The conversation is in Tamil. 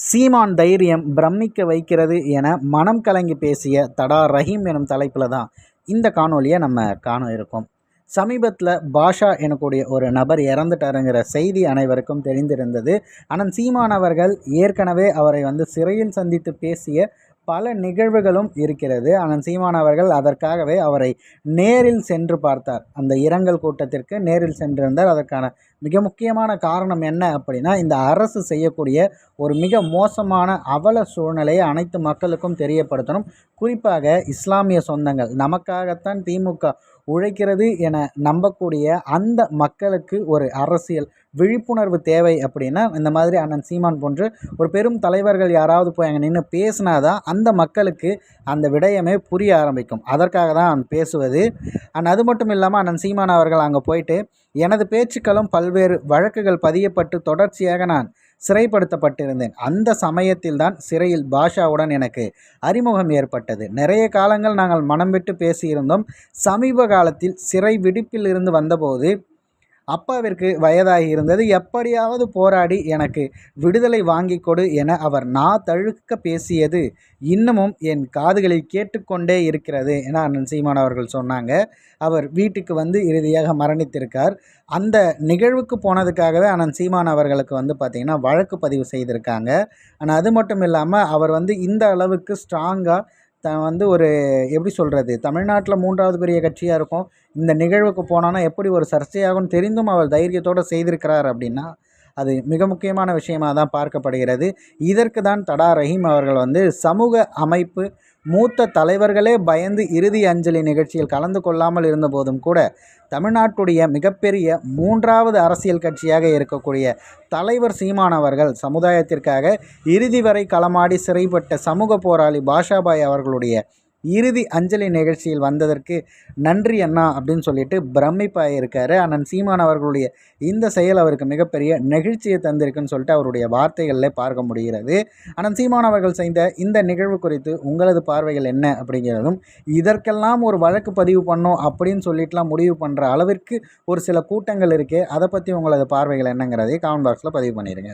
சீமான் தைரியம் பிரமிக்க வைக்கிறது என மனம் கலங்கி பேசிய தடா ரஹீம் எனும் தலைப்பில் தான் இந்த காணொலியை நம்ம காண இருக்கோம். சமீபத்தில் பாஷா எனக்கூடிய ஒரு நபர் இறந்துட்டாருங்கிற செய்தி அனைவருக்கும் தெரிந்திருந்தது. ஆனால் சீமான் அவர்கள் ஏற்கனவே அவரை வந்து சிறையில் சந்தித்து பேசிய பல நிகழ்வுகளும் இருக்கிறது. ஆனால் சீமான் அவர்கள் அதற்காகவே அவரை நேரில் சென்று பார்த்தார். அந்த இரங்கல் கூட்டத்திற்கு நேரில் சென்றிருந்தார். அதற்கான மிக முக்கியமான காரணம் என்ன அப்படின்னா இந்த அரசு செய்யக்கூடிய ஒரு மிக மோசமான அவல சூழ்நிலையை அனைத்து மக்களுக்கும் தெரியப்படுத்தணும். குறிப்பாக இஸ்லாமிய சொந்தங்கள். நமக்காகத்தான் திமுக உழைக்கிறது என நம்பக்கூடிய அந்த மக்களுக்கு ஒரு அரசியல் விழிப்புணர்வு தேவை அப்படின்னா இந்த மாதிரி அண்ணன் சீமான் போன்று ஒரு பெரும் தலைவர்கள் யாராவது போய் அங்கே நின்று பேசினாதான் அந்த மக்களுக்கு அந்த விடயமே புரிய ஆரம்பிக்கும். அதற்காக தான் பேசுவது. அண்ட் அது மட்டும் இல்லாமல் அண்ணன் சீமான் அவர்கள் அங்கே போயிட்டு எனது பேச்சுக்களும் பல்வேறு வழக்குகள் பதியப்பட்டு தொடர்ச்சியாக நான் சிறைப்படுத்தப்பட்டிருந்தேன். அந்த சமயத்தில் தான் சிறையில் பாஷாவுடன் எனக்கு அறிமுகம் ஏற்பட்டது. நிறைய காலங்கள் நாங்கள் மனம் விட்டு பேசியிருந்தோம். சமீப காலத்தில் சிறை விடுப்பில் இருந்து வந்தபோது அப்பாவிற்கு வயதாகி இருந்தது. எப்படியாவது போராடி எனக்கு விடுதலை வாங்கி கொடு என அவர் நா தழுக்க பேசியது இன்னமும் என் காதுகளில் கேட்டுக்கொண்டே இருக்கிறது என அண்ணன் சீமான் அவர்கள் சொன்னாங்க. அவர் வீட்டுக்கு வந்து இறுதியாக மரணித்திருக்கார். அந்த நிகழ்வுக்கு போனதுக்காகவே அண்ணன் சீமான் அவர்களுக்கு வந்து பார்த்திங்கன்னா வழக்கு பதிவு செய்திருக்காங்க. ஆனால் அது மட்டும் இல்லாமல் அவர் வந்து இந்த அளவுக்கு ஸ்ட்ராங்காக த வந்து ஒரு எப்படி சொல்கிறது தமிழ்நாட்டில் மூன்றாவது பெரிய கட்சியாக இருக்கும். இந்த நிகழ்வுக்கு போனான்னா எப்படி ஒரு சர்ச்சையாகும்னு தெரிந்தும் அவர் தைரியத்தோடு செய்திருக்கிறார் அப்படின்னா அது மிக முக்கியமான விஷயமாக தான் பார்க்கப்படுகிறது. இதற்கு தான் தடா ரஹீம் அவர்கள் வந்து சமூக அமைப்பு மூத்த தலைவர்களே பயந்து இறுதி அஞ்சலி நிகழ்ச்சியில் கலந்து கொள்ளாமல் இருந்தபோதும் கூட தமிழ்நாட்டுடைய மிகப்பெரிய மூன்றாவது அரசியல் கட்சியாக இருக்கக்கூடிய தலைவர் சீமானவர்கள் சமுதாயத்திற்காக இறுதி வரை களமாடி சிறைப்பட்ட சமூக போராளி பாஷாபாய் அவர்களுடைய இறுதி அஞ்சலி நிகழ்ச்சியில் வந்ததற்கு நன்றி அண்ணா அப்படின்னு சொல்லிட்டு பிரமிப்பாக இருக்காரு. அண்ணன் சீமான் அவர்களுடைய இந்த செயல் அவருக்கு மிகப்பெரிய நெகிழ்ச்சியை தந்திருக்குன்னு சொல்லிட்டு அவருடைய வார்த்தைகளில் பார்க்க முடிகிறது. அண்ணன் சீமான் அவர்கள் செய்த இந்த நிகழ்வு குறித்து உங்களது பார்வைகள் என்ன அப்படிங்கிறதும் இதற்கெல்லாம் ஒரு வழக்கு பதிவு பண்ணோம் அப்படின்னு சொல்லிட்டுலாம் முடிவு பண்ணுற அளவிற்கு ஒரு சில கூட்டங்கள் இருக்குது அதை பற்றி உங்களது பார்வைகள் என்னங்கிறதை காமெண்ட் பாக்ஸில் பதிவு பண்ணிடுங்க